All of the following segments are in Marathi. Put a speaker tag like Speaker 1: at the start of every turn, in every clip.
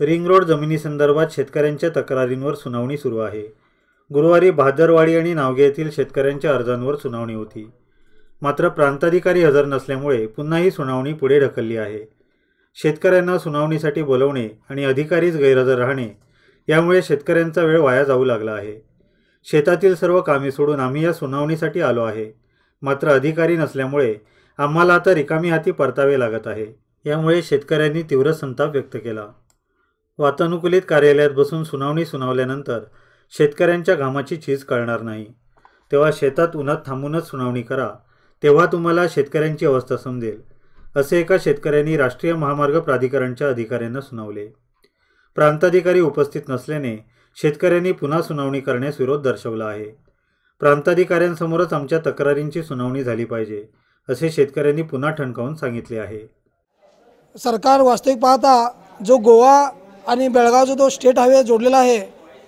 Speaker 1: रिंग रोड जमिनीसंदर्भात शेतकऱ्यांच्या तक्रारींवर सुनावणी सुरू आहे. गुरुवारी भादरवाडी आणि नावगे येथील शेतकऱ्यांच्या अर्जांवर सुनावणी होती. मात्र प्रांताधिकारी हजर नसल्यामुळे पुन्हा ही सुनावणी पुढे ढकलली आहे. शेतकऱ्यांना सुनावणीसाठी बोलवणे आणि अधिकारीच गैरहजर राहणे यामुळे शेतकऱ्यांचा वेळ वाया जाऊ लागला आहे. शेतातील सर्व कामे सोडून आम्ही या सुनावणीसाठी आलो आहे. मात्र अधिकारी नसल्यामुळे आम्हाला आता रिकामी हाती परतावे लागत आहे. यामुळे शेतकऱ्यांनी तीव्र संताप व्यक्त केला. वातानुकूलित कार्यालयात बसून सुनावणी सुनावल्यानंतर शेतकऱ्यांच्या घामाची चीज कळणार नाही. तेव्हा शेतात उन्हात थांबूनच सुनावणी करा. तेव्हा तुम्हाला शेतकऱ्यांची अवस्था समजेल असे एका शेतकऱ्यांनी राष्ट्रीय महामार्ग प्राधिकरणच्या अधिकाऱ्यांना सुनावले. प्रांताधिकारी उपस्थित नसल्याने शेतकऱ्यांनी पुन्हा सुनावणी करण्यास विरोध दर्शवला आहे. प्रांताधिकाऱ्यांसमोरच आमच्या तक्रारींची सुनावणी झाली पाहिजे असे शेतकऱ्यांनी पुन्हा ठणकावून सांगितले आहे.
Speaker 2: सरकार वास्तविक पाहता जो गोवा आणि बेळगावचा जो स्टेट हायवे जोडलेला आहे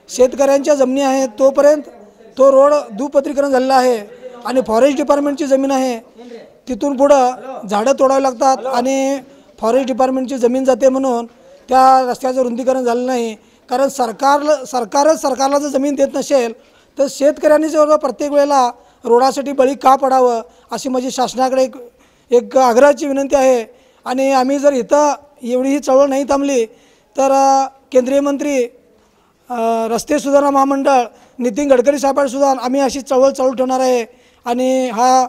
Speaker 2: शेतकऱ्यांच्या जमिनी आहेत तोपर्यंत तो रोड दुपत्रीकरण झालेला आहे आणि फॉरेस्ट डिपार्टमेंटची जमीन आहे. तिथून पुढं झाडं तोडावी लागतात आणि फॉरेस्ट डिपार्टमेंटची जमीन जाते म्हणून त्या रस्त्याचं रुंदीकरण झालं नाही. कारण सरकार सरकारच सरकारला जर जमीन देत नसेल तर शेतकऱ्यांनी जर प्रत्येक वेळेला रोडासाठी बळी का पडावं अशी माझी शासनाकडे एक एक आग्रहाची विनंती आहे. आणि आम्ही जर इथं एवढी ही चळवळ नाही थांबली तर केंद्रीय मंत्री रस्ते सुधारणा महामंडळ नितीन गडकरी साहेबांसुद्धा आम्ही अशी चळवळ चालू ठेवणार आहे आणि हा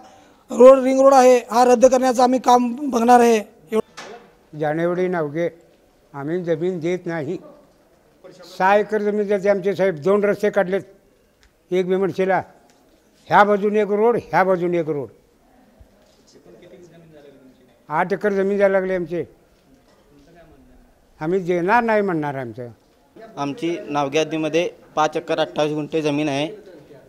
Speaker 2: रोड रिंग रोड आहे हा रद्द करण्याचं आम्ही काम बघणार आहे. एवढं
Speaker 3: जानेवारी नवगे आम्ही जमीन देत नाही. सहा एकर जमीन देते आमचे साहेब दोन रस्ते काढलेत. एक विमर्शेला ह्या बाजूने एक रोड ह्या बाजूने एक रोड. आठ एकर जमीन द्यायला लागली आमचे. आम्ही देणार नाही म्हणणार आमचं.
Speaker 4: आमची नावग्यादीमध्ये पाच एकर अठ्ठावीस गुंठे जमीन आहे.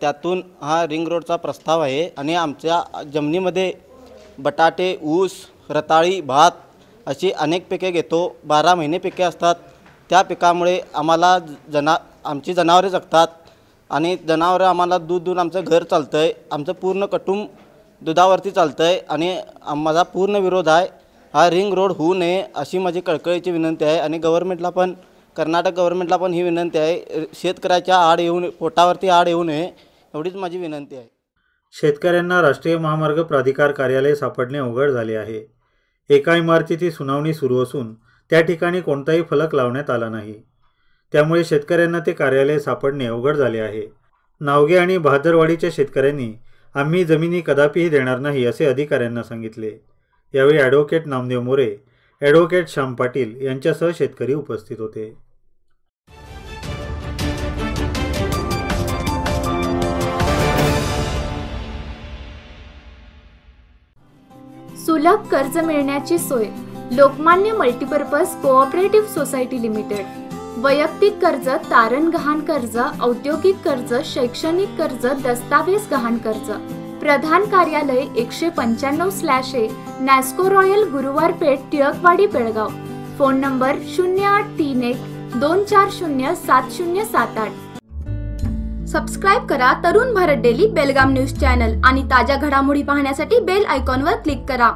Speaker 4: त्यातून हा रिंग रोडचा प्रस्ताव आहे आणि आमच्या जमिनीमध्ये बटाटे ऊस रताळी भात अशी अनेक पिके घेतो. बारा महिने पिके असतात. त्या पिकामुळे आम्हाला जना आमची जनावरे जगतात आणि जनावरं आम्हाला दूध देऊन आमचं घर चालतं आहे आमचं पूर्ण कुटुंब दुधावरती चालतं आहे आणि माझा पूर्ण विरोध आहे. हा रिंग रोड होऊ नये अशी माझी कळकळीची विनंती आहे आणि गव्हर्नमेंटला पण कर्नाटक गव्हर्नमेंटला पण ही विनंती आहे. शेतकऱ्याच्या आड येऊ नये पोटावरती आड येऊ नये एवढीच माझी विनंती आहे.
Speaker 1: शेतकऱ्यांना राष्ट्रीय महामार्ग प्राधिकार कार्यालय सापडणे अवघड झाले आहे. एका इमारतीची सुनावणी सुरू असून त्या ठिकाणी कोणताही फलक लावण्यात आला नाही. त्यामुळे शेतकऱ्यांना ते कार्यालय सापडणे अवघड झाले आहे. नावगे आणि बहादरवाडीच्या शेतकऱ्यांनी आम्ही जमिनी कदापिही देणार नाही असे अधिकाऱ्यांना सांगितले. यावेळी ॲडव्होकेट नामदेव मोरे ॲडव्होकेट श्याम पाटील यांच्यासह शेतकरी उपस्थित होते.
Speaker 5: सुलभ कर्ज मिळण्याची सोय Lokmanya multipurpose cooperative society limited. वैयक्तिक कर्ज तारण गहाण कर्ज औद्योगिक कर्ज शैक्षणिक कर्ज दस्तावेज गहाण कर्ज. प्रधान कार्यालय एकशे पंच्याण्णव slash A Nasco Royal Guruwar Peth Tilakwadi Belgaum. Phone number शून्य आठ तीन एक दोन चार शून्य सात शून्य सात आठ. सबस्क्राईब करा Tarun Bharat daily Belgaum news channel आणि ताज्या घडामोडी पाहण्यासाठी बेल आयकॉनवर क्लिक करा.